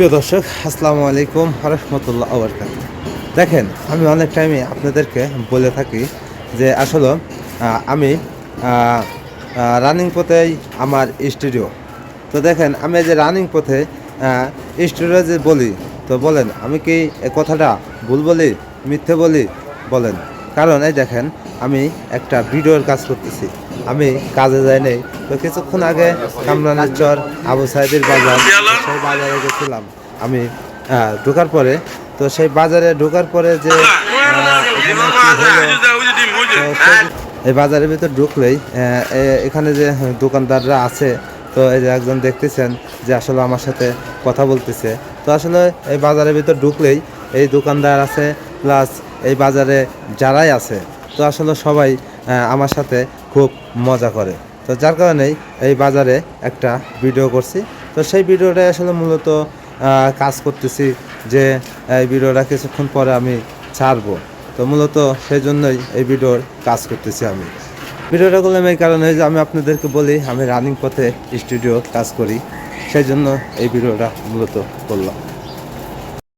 প্রিয় দর্শক, আসসালামু আলাইকুম রহমতুল্লাহ আবরকাত দেখেন, আমি অনেক টাইমে আপনাদেরকে বলে থাকি যে আসলে আমি রানিং পথেই আমার স্টুডিও তো দেখেন, আমি যে রানিং পথে স্টুডিও যে বলি, তো বলেন, আমি কি এই কথাটা ভুল বলি, মিথ্যে বলি? বলেন। কারণ এই দেখেন, আমি একটা ভিডিওর কাজ করতেছি। আমি কাজে যাই নাই, তো কিছুক্ষণ আগে কামরানের চর আবু সাইদের বাজার, সেই বাজারে গেছিলাম। আমি ঢোকার পরে, তো সেই বাজারে ঢোকার পরে যে এই বাজারের ভিতর ঢুকলেই এখানে যে দোকানদাররা আছে, তো এই যে একজন দেখতেছেন যে আসলে আমার সাথে কথা বলতেছে। তো আসলে এই বাজারের ভিতর ঢুকলেই এই দোকানদার আছে প্লাস এই বাজারে যারাই আছে, তো আসলে সবাই আমার সাথে খুব মজা করে। তো যার কারণেই এই বাজারে একটা ভিডিও করছি। তো সেই ভিডিওটা আসলে মূলত কাজ করতেছি যে, এই ভিডিওটা কিছুক্ষণ পরে আমি ছাড়বো। তো মূলত সেই জন্যই এই ভিডিওর কাজ করতেছি আমি। ভিডিওটা করলাম এই কারণে যে আমি আপনাদেরকে বলি, আমি রানিং পথে স্টুডিও কাজ করি। সেই জন্য এই ভিডিওটা মূলত করলাম।